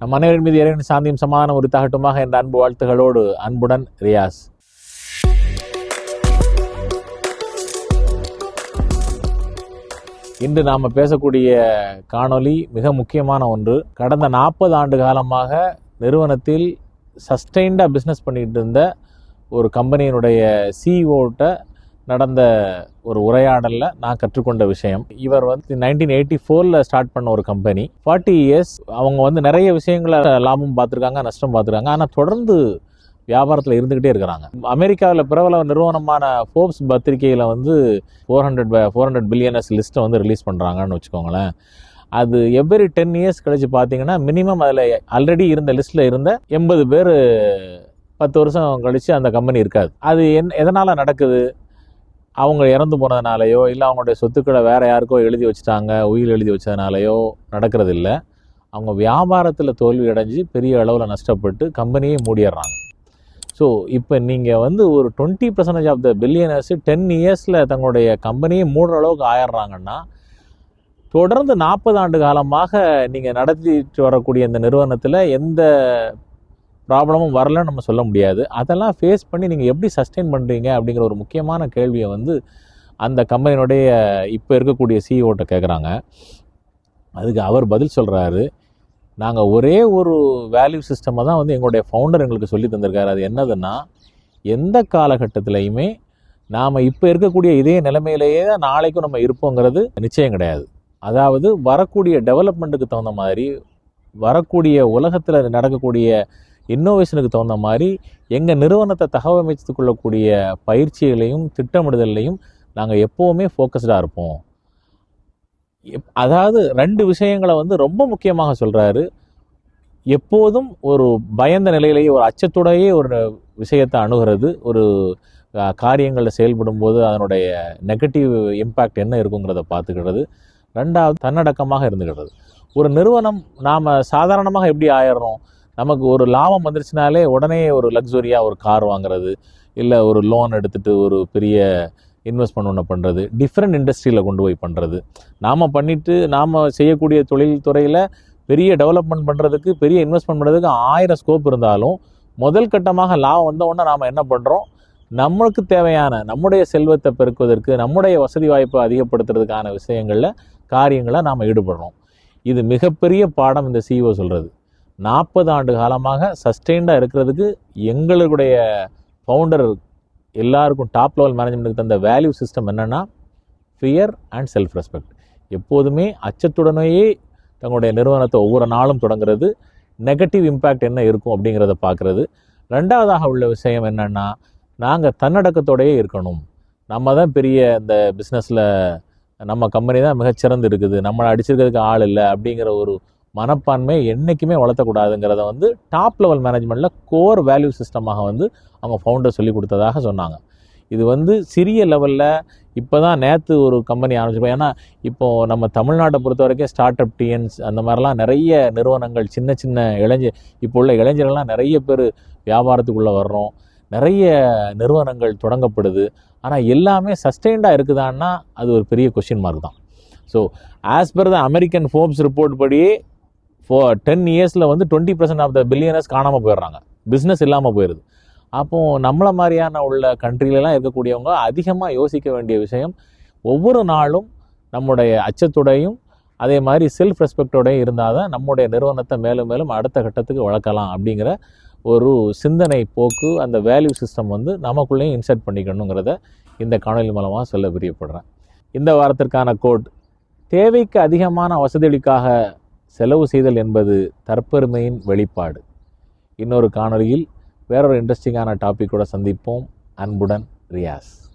நம் அனைவரின் மீது இறைவன் சாந்தியும் சமாதானம் உரித்தாகட்டுமாக என்ற அன்பு வாழ்த்துகளோடு அன்புடன் ரியாஸ். இன்று நாம் பேசக்கூடிய காணொளி மிக முக்கியமான ஒன்று. கடந்த நாற்பது ஆண்டு காலமாக நிறுவனத்தில் சஸ்டெயின்டாக பிஸ்னஸ் பண்ணிகிட்டு இருந்த ஒரு கம்பெனியினுடைய சிஇஓட்ட நடந்த ஒரு உரையாடலில் நான் கற்றுக்கொண்ட விஷயம். இவர் வந்து நைன்டீன் எயிட்டி ஃபோரில் ஸ்டார்ட் பண்ண ஒரு கம்பெனி ஃபார்ட்டி இயர்ஸ் அவங்க வந்து நிறைய விஷயங்களை லாபம் பார்த்துருக்காங்க நஷ்டம் பார்த்துருக்காங்க. ஆனால் தொடர்ந்து வியாபாரத்தில் இருந்துக்கிட்டே இருக்கிறாங்க. அமெரிக்காவில் பிரபல நிறுவனமான ஃபோர்ப்ஸ் பத்திரிகையில் வந்து four hundred four hundred billionaires லிஸ்ட்டை வந்து ரிலீஸ் பண்ணுறாங்கன்னு வச்சுக்கோங்களேன். அது எவ்ரி டென் இயர்ஸ் கழிச்சு பார்த்தீங்கன்னா மினிமம் அதில் ஆல்ரெடி இருந்த லிஸ்ட்டில் இருந்த எண்பது பேர் பத்து வருஷம் கழித்து அந்த கம்பெனி இருக்காது. அது என் எதனால் நடக்குது? அவங்க இறந்து போனதுனாலையோ இல்லை அவங்களுடைய சொத்துக்களை வேற யாருக்கோ எழுதி வச்சுட்டாங்க உயிர் எழுதி வச்சதுனாலையோ நடக்கிறது இல்லை அவங்க வியாபாரத்தில் தோல்வி அடைஞ்சு பெரிய அளவில் நஷ்டப்பட்டு கம்பெனியே மூடிடுறாங்க. ஸோ இப்போ நீங்கள் வந்து ஒரு twenty percentage of the billionaires ten இயர்ஸில் தங்களுடைய கம்பெனியை மூடுற அளவுக்கு ஆயிடுறாங்கன்னா தொடர்ந்து நாற்பது ஆண்டு காலமாக நீங்கள் நடத்திட்டு வரக்கூடிய இந்த நிறுவனத்தில் எந்த ப்ராப்ளமும் வரலன்னு நம்ம சொல்ல முடியாது. அதெல்லாம் ஃபேஸ் பண்ணி நீங்கள் எப்படி சஸ்டெயின் பண்ணுறீங்க அப்படிங்கிற ஒரு முக்கியமான கேள்வியை வந்து அந்த கம்பெனியுடைய இப்போ இருக்கக்கூடிய சிஇஓட்ட கேட்குறாங்க அதுக்கு அவர் பதில் சொல்கிறாரு நாங்கள் ஒரே ஒரு வேல்யூ சிஸ்டமாக தான் வந்து எங்களுடைய ஃபவுண்டர் எங்களுக்கு சொல்லி தந்திருக்காரு. அது என்னதுன்னா எந்த காலகட்டத்திலையுமே நாம் இப்போ இருக்கக்கூடிய இதே நிலைமையிலேயே தான் நாளைக்கும் நம்ம இருப்போங்கிறது நிச்சயம் கிடையாது. அதாவது வரக்கூடிய டெவலப்மெண்ட்டுக்கு தகுந்த மாதிரி வரக்கூடிய உலகத்தில் நடக்கக்கூடிய இன்னோவேஷனுக்கு தகுந்த மாதிரி எங்கள் நிறுவனத்தை தகவமைத்து கொள்ளக்கூடிய பயிற்சிகளையும் திட்டமிடுதலையும் நாங்கள் எப்போவுமே ஃபோக்கஸ்டாக இருப்போம். எப்- அதாவது ரெண்டு விஷயங்களை வந்து ரொம்ப முக்கியமாக சொல்கிறாரு எப்போதும் ஒரு பயந்த நிலையிலேயே ஒரு அச்சத்தோடையே ஒரு விஷயத்தை அணுகிறது. ஒரு காரியங்களில் செயல்படும் போது அதனுடைய நெகட்டிவ் இம்பேக்ட் என்ன இருக்குங்கிறத பார்த்துக்கிறது. ரெண்டாவது தன்னடக்கமாக இருந்துக்கிறது ஒரு நிறுவனம் நாம் சாதாரணமாக எப்படி ஆயிடுறோம்? நமக்கு ஒரு லாபம் வந்துருச்சுனாலே உடனே ஒரு லக்ஸுரியாக ஒரு கார் வாங்குறது இல்லை ஒரு லோன் எடுத்துகிட்டு ஒரு பெரிய இன்வெஸ்ட்மெண்ட் ஒன்று பண்ணுறது டிஃப்ரெண்ட் இண்டஸ்ட்ரியில் கொண்டு போய் பண்ணுறது நாம் பண்ணிவிட்டு நாம் செய்யக்கூடிய தொழில் துறையில் பெரிய டெவலப்மெண்ட் பண்ணுறதுக்கு பெரிய இன்வெஸ்ட்மெண்ட் பண்ணுறதுக்கு ஆயிரம் ஸ்கோப் இருந்தாலும் முதல் கட்டமாக லாபம் வந்த உடனே நாம் என்ன பண்ணுறோம் நம்மளுக்கு தேவையான நம்முடைய செல்வத்தை பெருக்குவதற்கு நம்முடைய வசதி வாய்ப்பை அதிகப்படுத்துறதுக்கான விஷயங்களில் காரியங்களை நாம் ஈடுபடுறோம். இது மிகப்பெரிய பாடம் இந்த சிஇஓ சொல்கிறது நாற்பது ஆண்டு காலமாக சஸ்டெயின்டாக இருக்கிறதுக்கு எங்களுடைய ஃபவுண்டர் எல்லாருக்கும் டாப் லெவல் மேனேஜ்மெண்ட்டுக்கு தந்த வேல்யூ சிஸ்டம் என்னென்னா ஃபியர் அண்ட் செல்ஃப் ரெஸ்பெக்ட் எப்போதுமே அச்சத்துடனேயே தங்களுடைய நிறுவனத்தை ஒவ்வொரு நாளும் தொடங்குறது நெகட்டிவ் இம்பேக்ட் என்ன இருக்கும் அப்படிங்கிறத பார்க்குறது. ரெண்டாவதாக உள்ள விஷயம் என்னென்னா நாங்கள் தன்னடக்கத்தோடயே இருக்கணும். நம்ம தான் பெரிய இந்த பிஸ்னஸில் நம்ம கம்பெனி தான் மிகச்சிறந்து இருக்குது. நம்மளை அடிச்சிருக்கிறதுக்கு ஆள் இல்லை அப்படிங்கிற ஒரு மனப்பான்மை என்றைக்குமே வளர்த்தக்கூடாதுங்கிறத வந்து டாப் லெவல் மேனேஜ்மெண்ட்டில் கோர் வேல்யூ சிஸ்டமாக வந்து அவங்க ஃபவுண்டர் சொல்லி கொடுத்ததாக சொன்னாங்க. இது வந்து சிறிய லெவலில் இப்போ தான் நேற்று ஒரு கம்பெனி ஆரம்பிச்சிருப்போம் ஏன்னா இப்போது நம்ம தமிழ்நாட்டை பொறுத்த வரைக்கும் ஸ்டார்ட் அப் டிஎன்ஸ் அந்த மாதிரிலாம் நிறைய நிறுவனங்கள் சின்ன சின்ன இளைஞர் இப்போ உள்ள இளைஞர்கள்லாம் நிறைய பேர் வியாபாரத்துக்குள்ளே வர்றோம். நிறைய நிறுவனங்கள் தொடங்கப்படுது. ஆனால் எல்லாமே சஸ்டெயின்டாக இருக்குதான்னா அது ஒரு பெரிய கொஷின் மார்க் தான். So as per the American Forbes report படியே ஃபோ டென் இயர்ஸில் வந்து twenty percent of the billionaires காணாமல் போயிடுறாங்க. பிஸ்னஸ் இல்லாமல் போயிடுது அப்போது நம்மளை மாதிரியான உள்ள கண்ட்ரிலலாம் இருக்கக்கூடியவங்க அதிகமாக யோசிக்க வேண்டிய விஷயம் ஒவ்வொரு நாளும் நம்முடைய அச்சத்தோடையும் அதே மாதிரி செல்ஃப் ரெஸ்பெக்டோடையும் இருந்தால் தான் நம்முடைய நிறுவனத்தை மேலும் மேலும் அடுத்த கட்டத்துக்கு வளர்க்கலாம் அப்படிங்கிற ஒரு சிந்தனை போக்கு அந்த வேல்யூ சிஸ்டம் வந்து நமக்குள்ளேயும் இன்சர்ட் பண்ணிக்கணுங்கிறத இந்த காணொலி மூலமாக சொல்ல பிரியப்படுறேன் இந்த வாரத்திற்கான கோட் தேவைக்கு அதிகமான வசதிகளுக்காக செலவு செய்தல் என்பது தற்பெருமையின் வெளிப்பாடு. இன்னொரு காணொலியில் வேறொரு இன்ட்ரெஸ்டிங்கான டாபிக்கோட சந்திப்போம். அன்புடன் ரியாஸ்.